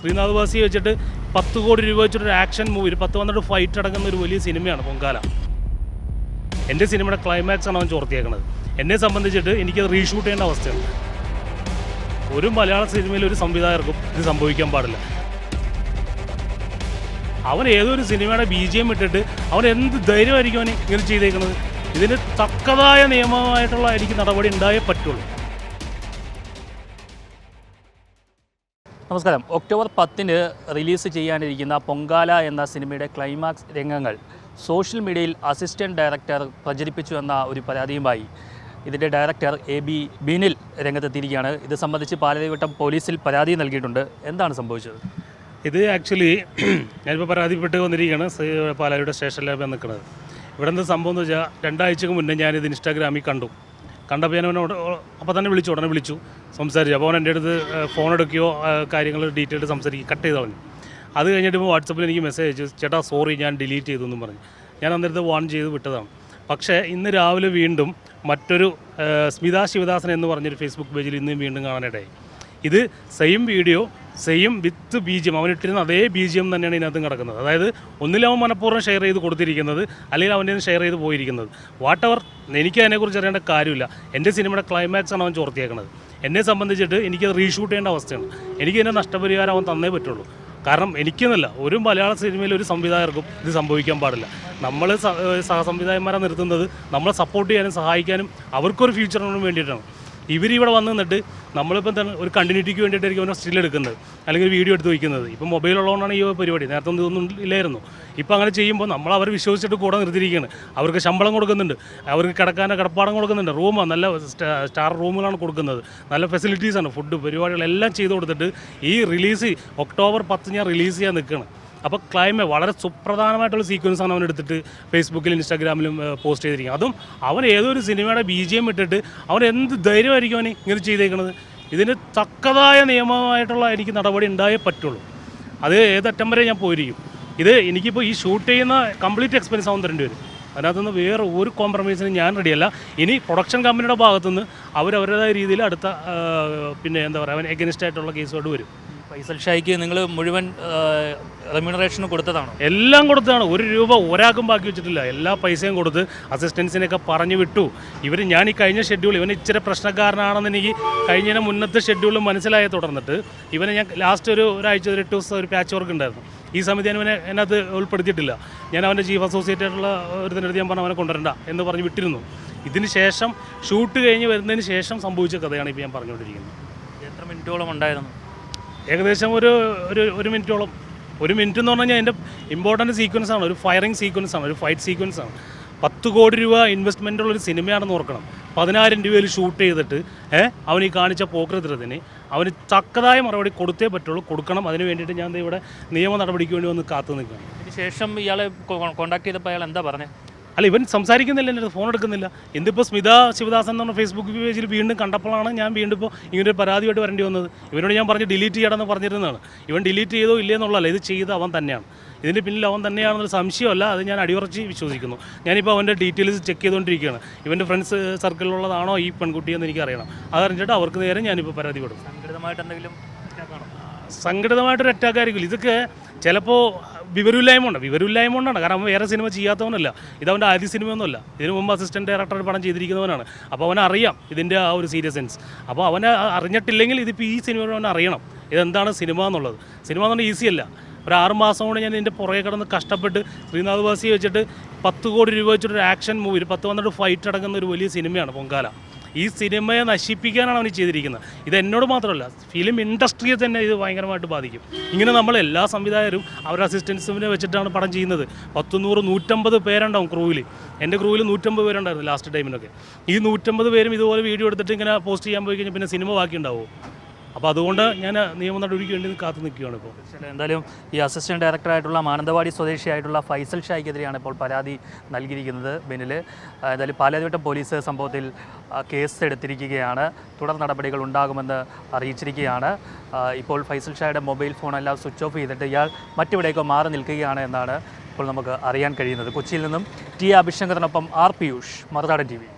ശ്രീനാഥ് വാസിയെ വെച്ചിട്ട് പത്ത് കോടി രൂപ വെച്ചിട്ടൊരു ആക്ഷൻ മൂവി ഒരു പത്ത് പന്ത്രണ്ട് ഫൈറ്റ് അടങ്ങുന്ന ഒരു വലിയ സിനിമയാണ് പൊങ്കാല. എന്റെ സിനിമയുടെ ക്ലൈമാക്സ് ആണ് അവൻ ചോർത്തിയേക്കുന്നത് എന്നെ സംബന്ധിച്ചിട്ട് എനിക്കത് റീഷൂട്ട് ചെയ്യേണ്ട അവസ്ഥയാണ് ഒരു മലയാള സിനിമയിൽ ഒരു സംവിധായകർക്കും ഇത് സംഭവിക്കാൻ പാടില്ല. അവൻ ഏതൊരു സിനിമയുടെ ബി ജി എം ഇട്ടിട്ട് അവൻ എന്ത് ധൈര്യമായിരിക്കും അവൻ ഇങ്ങനെ ചെയ്തേക്കുന്നത് ഇതിന് തക്കതായ നിയമമായിട്ടുള്ള എനിക്ക് നടപടി ഉണ്ടായേ പറ്റുള്ളൂ. നമസ്കാരം. ഒക്ടോബർ പത്തിന് റിലീസ് ചെയ്യാനിരിക്കുന്ന പൊങ്കാല എന്ന സിനിമയുടെ ക്ലൈമാക്സ് രംഗങ്ങൾ സോഷ്യൽ മീഡിയയിൽ അസിസ്റ്റന്റ് ഡയറക്ടർ പ്രചരിപ്പിച്ചു എന്ന ഒരു പരാതിയുമായി ഇതിന്റെ ഡയറക്ടർ എ ബി ബീനിൽ രംഗത്തെത്തിയിരിക്കുകയാണ്. ഇത് സംബന്ധിച്ച് പാലരിവട്ടം പോലീസിൽ പരാതി നൽകിയിട്ടുണ്ട്. എന്താണ് സംഭവിച്ചത്? ഇത് ആക്ച്വലി ഞാനിപ്പോൾ പരാതിപ്പെട്ട് വന്നിരിക്കുകയാണ്. പാലാരിയുടെ സ്റ്റേഷനിലാണ് നിൽക്കുന്നത്. ഇവിടെ എന്താ സംഭവം എന്ന് വെച്ചാൽ രണ്ടാഴ്ചക്ക് മുന്നേ ഞാനിത് ഇൻസ്റ്റാഗ്രാമിൽ കണ്ടു. കണ്ടപ്പോൾ ഞാൻ അവനോട് അപ്പോൾ തന്നെ വിളിച്ചു ഉടനെ വിളിച്ചു. സംസാരിച്ചു. അപ്പോൾ അവൻ എന്റെ അടുത്ത് ഫോൺ എടുക്കുകയോ കാര്യങ്ങൾ ഡീറ്റെയിൽ സംസാരിക്കുക കട്ട് ചെയ്ത് അവൻ അത് കഴിഞ്ഞിട്ട് ഇപ്പോൾ വാട്സപ്പിൽ എനിക്ക് മെസ്സേജ് അയച്ചു. ചേട്ടാ സോറി ഞാൻ ഡിലീറ്റ് ചെയ്തു എന്ന് പറഞ്ഞു. ഞാൻ അന്നേരത്ത് വാൺ ചെയ്ത് വിട്ടതാണ്. പക്ഷേ ഇന്ന് രാവിലെ വീണ്ടും മറ്റൊരു സ്മിത ശിവദാസൻ എന്ന് പറഞ്ഞൊരു ഫേസ്ബുക്ക് പേജിൽ ഇന്നും വീണ്ടും കാണാനിടയായി. ഇത് same video same with B G M അവനിട്ടിരുന്ന അതേ ബി ജി എം തന്നെയാണ് ഇതിനകത്തും കിടക്കുന്നത്. അതായത് ഒന്നിൽ മനഃപൂർവം ഷെയർ ചെയ്ത് കൊടുത്തിരിക്കുന്നത് അല്ലെങ്കിൽ അവന്റെ ഷെയർ ചെയ്ത് പോയിരിക്കുന്നത്. വാട്ട് എവർ എനിക്ക് അതിനെക്കുറിച്ച് അറിയേണ്ട കാര്യമില്ല. എന്റെ സിനിമയുടെ ക്ലൈമാക്സ് ആണ് അവൻ ചോർത്തിയേക്കുന്നത് എന്നെ സംബന്ധിച്ചിട്ട് എനിക്കത് റീഷൂട്ട് ചെയ്യേണ്ട അവസ്ഥയാണ്. എനിക്ക് എന്റെ നഷ്ടപരിഹാരം അവൻ തന്നേ പറ്റുള്ളൂ. കാരണം എനിക്കെന്നല്ല ഒരു മലയാള സിനിമയിൽ ഒരു സംവിധായകർക്കും ഇത് സംഭവിക്കാൻ പാടില്ല. നമ്മൾ സഹസംവിധായകന്മാരെ നിർത്തുന്നത് നമ്മളെ സപ്പോർട്ട് ചെയ്യാനും സഹായിക്കാനും അവർക്കൊരു ഫ്യൂച്ചറിനും വേണ്ടിയിട്ടാണ്. ഇവരിവിടെ വന്ന് നിന്നിട്ട് നമ്മളിപ്പോൾ തന്നെ ഒരു കണ്ടിന്യൂറ്റിക്ക് വേണ്ടിയിട്ടായിരിക്കും അവനെ സ്റ്റിൽ എടുക്കുന്നത്. അല്ലെങ്കിൽ വീഡിയോ എടുത്ത് വയ്ക്കുന്നത്. ഇപ്പം മൊബൈൽ ഉള്ളതുകൊണ്ടാണ് ഈ പരിപാടി. നേരത്തെ ഇതൊന്നും ഇല്ലായിരുന്നു. ഇപ്പം അങ്ങനെ ചെയ്യുമ്പോൾ നമ്മൾ അവർ വിശ്വസിച്ചിട്ട് കൂടെ നിർത്തിയിരിക്കുകയാണ്. അവർക്ക് ശമ്പളം കൊടുക്കുന്നുണ്ട്. അവർക്ക് കിടക്കാനോ കിടപ്പാടം കൊടുക്കുന്നുണ്ട്. റൂമാണ് നല്ല സ്റ്റാർ റൂമുകളാണ് കൊടുക്കുന്നത്. നല്ല ഫെസിലിറ്റീസാണ് ഫുഡ് പരിപാടികളെല്ലാം ചെയ്ത് കൊടുത്തിട്ട് ഈ റിലീസ് ഒക്ടോബർ പത്ത് ഞാൻ റിലീസ് ചെയ്യാൻ നിൽക്കുകയാണ്. അപ്പോൾ ക്ലൈമ വളരെ സുപ്രധാനമായിട്ടുള്ള സീക്വൻസ് ആണ് അവൻ എടുത്തിട്ട് ഫേസ്ബുക്കിലും ഇൻസ്റ്റാഗ്രാമിലും പോസ്റ്റ് ചെയ്തിരിക്കുന്നത്. അതും അവൻ ഏതൊരു സിനിമയുടെ ബി ജി എം ഇട്ടിട്ട് അവൻ എന്ത് ധൈര്യമായിരിക്കും അവൻ ഇങ്ങനെ ചെയ്തേക്കുന്നത് ഇതിന് തക്കതായ നിയമമായിട്ടുള്ള എനിക്ക് നടപടി ഉണ്ടായേ പറ്റുള്ളൂ. അത് ഏതറ്റം വരെ ഞാൻ പോയിരിക്കും. ഇത് എനിക്കിപ്പോൾ ഈ ഷൂട്ട് ചെയ്യുന്ന കംപ്ലീറ്റ് എക്സ്പെൻസ് ആവും തരേണ്ടി വരും. അതിനകത്തുനിന്ന് വേറെ ഒരു കോംപ്രമൈസിനും ഞാൻ റെഡിയല്ല ഇനി പ്രൊഡക്ഷൻ കമ്പനിയുടെ ഭാഗത്തുനിന്ന് അവരവരുടേതായ രീതിയിൽ അടുത്ത പിന്നെ എന്താ പറയുക അവൻ എഗനിസ്റ്റ് ആയിട്ടുള്ള കേസുകൾ വരും. ഫൈസൽ ഷായ്ക്ക് നിങ്ങൾ മുഴുവൻ റെമ്യൂണറേഷൻ കൊടുത്തതാണോ? എല്ലാം കൊടുത്തതാണ്. ഒരു രൂപ ഒരാൾക്കും ബാക്കി വെച്ചിട്ടില്ല. എല്ലാ പൈസയും കൊടുത്ത് അസിസ്റ്റൻസിനെയൊക്കെ പറഞ്ഞു വിട്ടു. ഇവർ ഞാൻ ഈ കഴിഞ്ഞ ഷെഡ്യൂൾ ഇവൻ ഇച്ചിരി പ്രശ്നക്കാരനാണെന്ന് എനിക്ക് കഴിഞ്ഞ മുന്നത്തെ ഷെഡ്യൂളും മനസ്സിലായി തുടർന്നിട്ട് ഇവനെ ഞാൻ ലാസ്റ്റ് ഒരു ഒരാഴ്ച ഒരു എട്ട് ദിവസം ഒരു പാച്ച് വർക്ക് ഉണ്ടായിരുന്നു. ഈ സമയത്ത് ഞാൻ ഇവനെ അതിനകത്ത് ഉൾപ്പെടുത്തിയിട്ടില്ല. ഞാൻ അവന്റെ ചീഫ് അസോസിയേറ്റ് ആയിട്ടുള്ള ഒരുത്തിനടുത്ത് ഞാൻ പറഞ്ഞു അവനെ കൊണ്ടുവരണ്ട എന്ന് പറഞ്ഞ് വിട്ടിരുന്നു. ഇതിന് ശേഷം ഷൂട്ട് കഴിഞ്ഞ് വരുന്നതിന് ശേഷം സംഭവിച്ച കഥയാണ് ഇപ്പോൾ ഞാൻ പറഞ്ഞുകൊണ്ടിരിക്കുന്നത്. എത്ര മിനിറ്റോളം ഉണ്ടായിരുന്നു? ഏകദേശം ഒരു ഒരു ഒരു മിനിറ്റോളം. ഒരു മിനിറ്റ് എന്ന് പറഞ്ഞാൽ എന്റെ ഇമ്പോർട്ടന്റ് സീക്വൻസ് ആണ്. ഒരു ഫയറിംഗ് സീക്വൻസ് ആണ്. ഒരു ഫൈറ്റ് സീക്വൻസ് ആണ്. പത്ത് കോടി രൂപ ഇൻവെസ്റ്റ്മെന്റ് ഉള്ളൊരു സിനിമയാണെന്ന് ഓർക്കണം. പതിനായിരം രൂപയിൽ ഷൂട്ട് ചെയ്തിട്ട് ഏഹ് അവൻ ഈ കാണിച്ച പോക്കൃതത്തിന് അവന് തക്കതായ മറുപടി കൊടുത്തേ പറ്റുള്ളൂ. കൊടുക്കണം. അതിന് വേണ്ടിയിട്ട് ഞാൻ ഇവിടെ നിയമ നടപടിക്ക് വേണ്ടി വന്ന് കാത്തു നിൽക്കുകയാണ്. ശേഷം ഇയാളെ കോൺടാക്ട് ചെയ്തപ്പോൾ അയാൾ എന്താ പറഞ്ഞത് അല്ല ഇവൻ സംസാരിക്കുന്നില്ല എന്റെ ഫോൺ എടുക്കുന്നില്ല. എന്തിപ്പോൾ സ്മിത ശിവദാസൻ എന്ന് പറഞ്ഞ ഫേസ്ബുക്ക് പേജിൽ വീണ്ടും കണ്ടപ്പോഴാണ് ഞാൻ വീണ്ടും ഇപ്പോൾ ഇങ്ങനൊരു പരാതിയായിട്ട് വരേണ്ടി വന്നത്. ഇവനോട് ഞാൻ പറഞ്ഞ് ഡിലീറ്റ് ചെയ്യണമെന്ന് പറഞ്ഞിരുന്നതാണ്. ഇവൻ ഡിലീറ്റ് ചെയ്തോ ഇല്ലേ എന്നുള്ളതല്ല ഇത് ചെയ്ത് അവൻ തന്നെയാണ്. ഇതിന്റെ പിന്നിൽ അവൻ തന്നെയാണെന്നൊരു സംശയമല്ല അത് ഞാൻ അടിയുറച്ച് വിശ്വസിക്കുന്നു. ഞാനിപ്പോൾ അവന്റെ ഡീറ്റെയിൽസ് ചെക്ക് ചെയ്തുകൊണ്ടിരിക്കുകയാണ് ഇവന്റെ ഫ്രണ്ട്സ് സർക്കിളിലുള്ളതാണോ ഈ പെൺകുട്ടിയെന്ന് എനിക്കറിയണം. അതറിഞ്ഞിട്ട് അവർക്ക് നേരെ ഞാനിപ്പോൾ പരാതി കൊടുക്കും. എന്തെങ്കിലും? സംഘടിതമായിട്ടൊരു അറ്റാക്ക് ഇതൊക്കെ ചിലപ്പോൾ വിവരമില്ലായ്മ ഉണ്ട് വിവരമില്ലായ്മ കൊണ്ടാണ് കാരണം വേറെ സിനിമ ചെയ്യാത്തവനല്ല. ഇത് അവന്റെ ആദ്യ സിനിമയൊന്നുമല്ല. ഇതിനു മുമ്പ് അസിസ്റ്റന്റ് ഡയറക്ടർ പടം ചെയ്തിരിക്കുന്നവനാണ്. അപ്പോൾ അവൻ അറിയാം ഇതിന്റെ ആ ഒരു സീരിയസൻസ് അപ്പോൾ അവനെ അറിഞ്ഞിട്ടില്ലെങ്കിൽ ഇതിപ്പോൾ ഈ സിനിമ അവൻ അറിയണം. ഇതെന്താണ് സിനിമ എന്നുള്ളത്. സിനിമ എന്ന് പറഞ്ഞാൽ ഈസിയല്ല ഒരു ആറ് മാസം കൊണ്ട് ഞാൻ ഇതിന്റെ പുറകെ കിടന്ന് കഷ്ടപ്പെട്ട് ശ്രീനാഥ് വാസിയെ വെച്ചിട്ട് പത്ത് കോടി രൂപ വെച്ചിട്ടൊരു ആക്ഷൻ മൂവി ഒരു പത്ത് പന്ത്രണ്ട് ഫൈറ്റ് അടങ്ങുന്ന ഒരു വലിയ സിനിമയാണ് പൊങ്കാല. ഈ സിനിമയെ നശിപ്പിക്കാനാണ് അവന് ചെയ്തിരിക്കുന്നത്. ഇത് എന്നോട് മാത്രമല്ല ഫിലിം ഇൻഡസ്ട്രിയെ തന്നെ ഇത് ഭയങ്കരമായിട്ട് ബാധിക്കും. ഇങ്ങനെ നമ്മൾ എല്ലാ സംവിധായകരും അവരുടെ അസിസ്റ്റൻസിനെ വെച്ചിട്ടാണ് പടം ചെയ്യുന്നത്. പത്ത് നൂറ് നൂറ്റമ്പത് പേരുണ്ടാവും ക്രൂവിൽ എന്റെ ക്രൂവിൽ നൂറ്റമ്പത് പേരുണ്ടായിരുന്നു ലാസ്റ്റ് ടൈമിനൊക്കെ ഈ നൂറ്റമ്പത് പേരും ഇതുപോലെ വീഡിയോ എടുത്തിട്ട് ഇങ്ങനെ പോസ്റ്റ് ചെയ്യാൻ പോയി കഴിഞ്ഞാൽ പിന്നെ സിനിമ ബാക്കി ഉണ്ടാവുമോ അപ്പോൾ അതുകൊണ്ട് ഞാൻ നിയമ നടപടിക്ക് വേണ്ടി കാത്തു നിൽക്കുകയാണ് ഇപ്പോൾ എന്തായാലും ഈ അസിസ്റ്റന്റ് ഡയറക്ടറായിട്ടുള്ള മാനന്തവാടി സ്വദേശിയായിട്ടുള്ള ഫൈസൽ ഷായ്ക്കെതിരെയാണ് ഇപ്പോൾ പരാതി നൽകിയിരിക്കുന്നത് ബെനിൽ എന്തായാലും പാലാതിവട്ടം പോലീസ് സംഭവത്തിൽ കേസ് എടുത്തിരിക്കുകയാണ് തുടർ നടപടികൾ ഉണ്ടാകുമെന്ന് അറിയിച്ചിരിക്കുകയാണ്. ഇപ്പോൾ ഫൈസൽ ഷായുടെ മൊബൈൽ ഫോണെല്ലാം സ്വിച്ച് ഓഫ് ചെയ്തിട്ട് ഇയാൾ മറ്റെവിടേക്കോ മാറി നിൽക്കുകയാണ് എന്നാണ് ഇപ്പോൾ നമുക്ക് അറിയാൻ കഴിയുന്നത്. കൊച്ചിയിൽ നിന്നും T അഭിശങ്കറിനൊപ്പം R Piyush Marunadan T V.